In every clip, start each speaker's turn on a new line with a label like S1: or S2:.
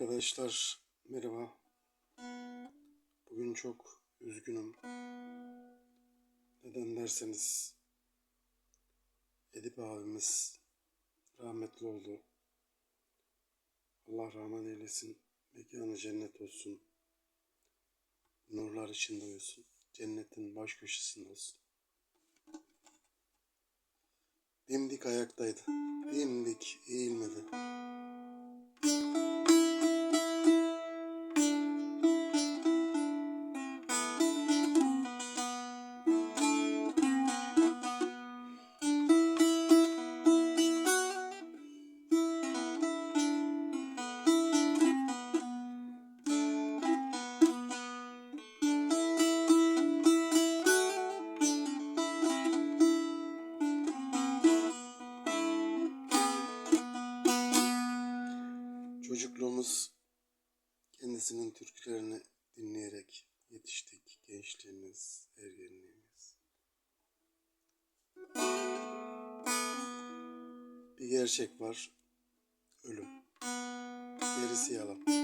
S1: Arkadaşlar merhaba. Bugün çok üzgünüm. Neden derseniz Edip abimiz rahmetli oldu. Allah rahmet eylesin. Mekanı cennet olsun. Nurlar içinde uyusun. Cennetin baş köşesinde olsun. Dimdik ayaktaydı. Dimdik eğilmedi. Çocukluğumuz kendisinin türkülerini dinleyerek yetiştik. Gençliğimiz, ergenliğimiz. Bir gerçek var. Ölüm. Gerisi yalan.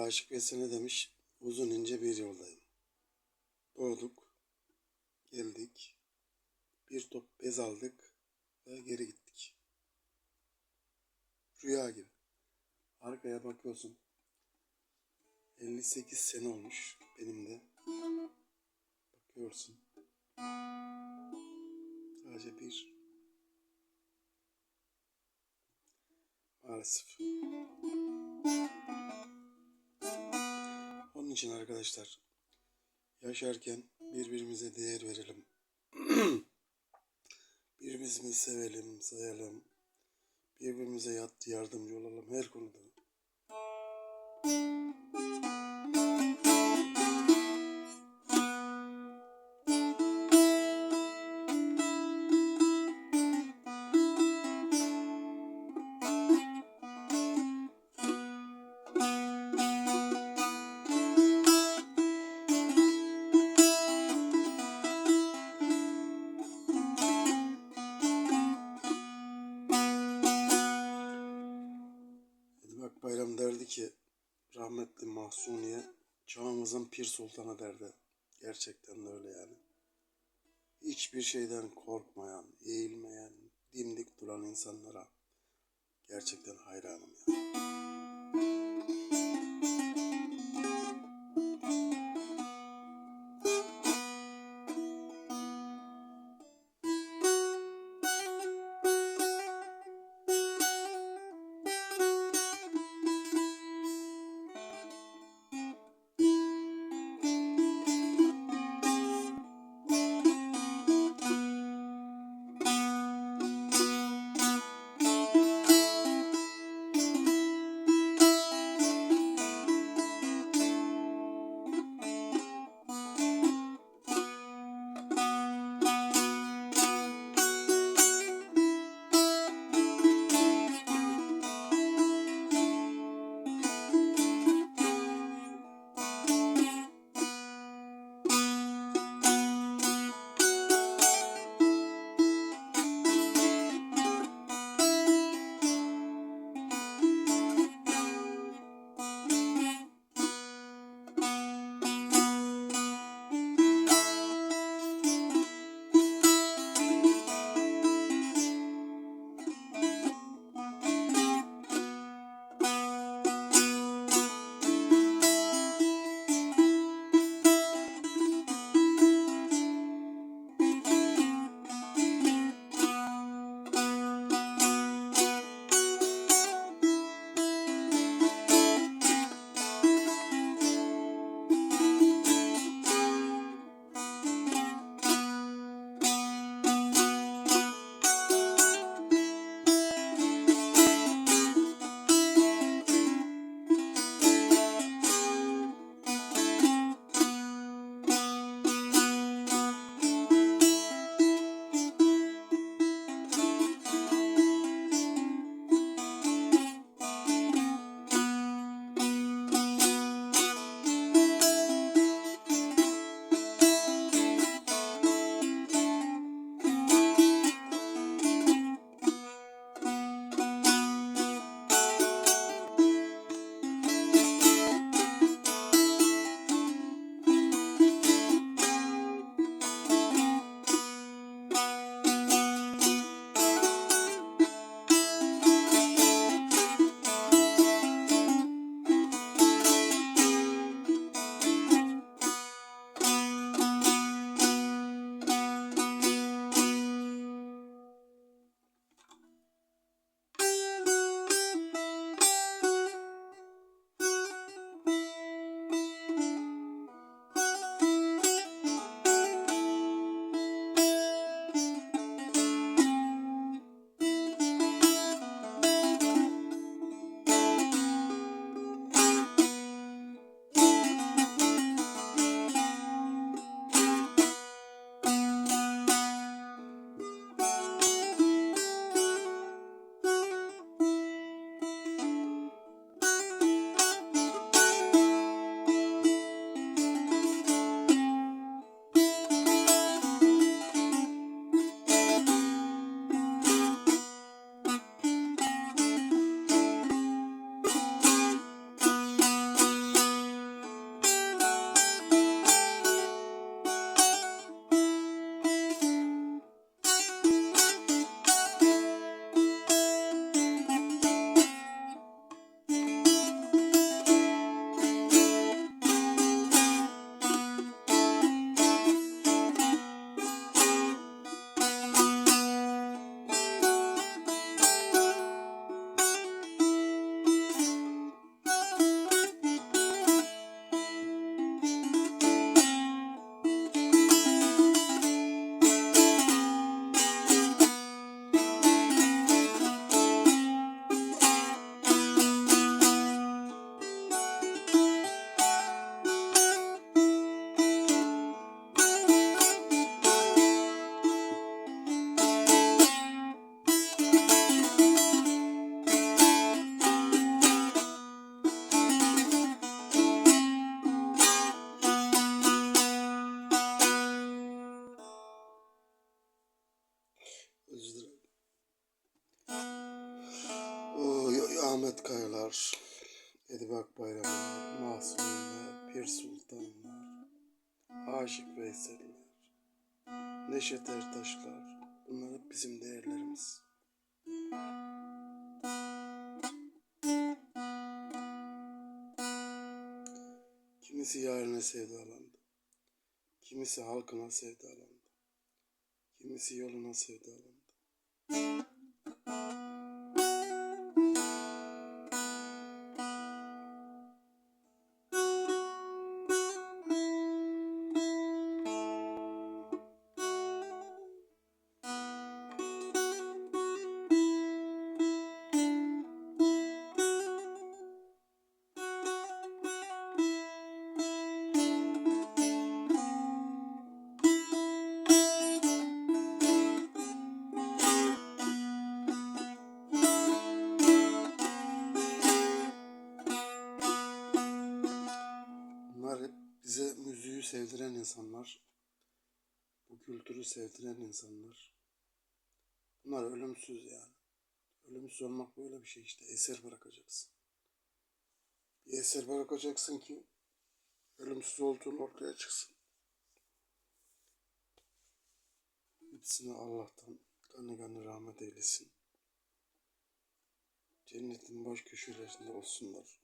S1: Aşık Veysel ne demiş? Uzun ince bir yoldayım. Doğduk, geldik, bir top bez aldık ve geri gittik. Rüya gibi. Arkaya bakıyorsun. 58 sene olmuş benim de. Bakıyorsun. Sadece bir. Maalesef. Onun için arkadaşlar yaşarken birbirimize değer verelim. Birbirimizi sevelim, sayalım. Birbirimize yardımcı olalım her konuda. Mahsuniye çağımızın pir sultanı derdi. Gerçekten de öyle yani. Hiçbir şeyden korkmayan, eğilmeyen, dimdik duran insanlara gerçekten hayranım ya. Ahmet Kayalar, Edip Akbayramlar, Mahsun Ünlüler, Pir Sultanlar, Aşık Veysel'ler, Neşet Ertaşlar. Bunlar hep bizim değerlerimiz. Kimisi yarına sevdalandı. Kimisi halkına sevdalandı. Kimisi yoluna sevdalandı. Bize müziği sevdiren insanlar. Bu kültürü sevdiren insanlar. Bunlar ölümsüz yani. Ölümsüz olmak böyle bir şey işte. Eser bırakacaksın. Bir eser bırakacaksın ki ölümsüz olduğun ortaya çıksın. Hepsine Allah'tan kanı kanı rahmet eylesin. Cennetin baş köşelerinde olsunlar.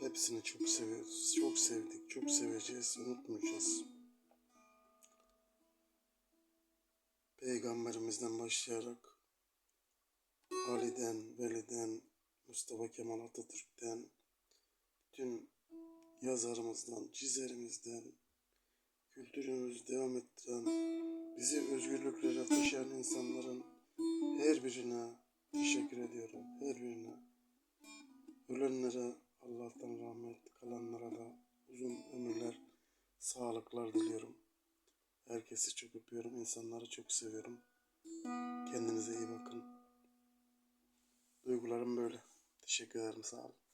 S1: Hepsini çok seviyoruz. Çok sevdik. Çok seveceğiz. Unutmayacağız. Peygamberimizden başlayarak Ali'den, Veli'den, Mustafa Kemal Atatürk'ten, bütün yazarımızdan, çizerimizden, kültürümüzü devam ettiren, bizi özgürlüklere taşıyan insanların her birine teşekkür ediyorum. Her birine. Ölenlere Allah'tan rahmet, kalanlara da uzun ömürler, sağlıklar diliyorum. Herkesi çok öpüyorum, insanları çok seviyorum. Kendinize iyi bakın. Duygularım böyle. Teşekkür ederim, sağ olun.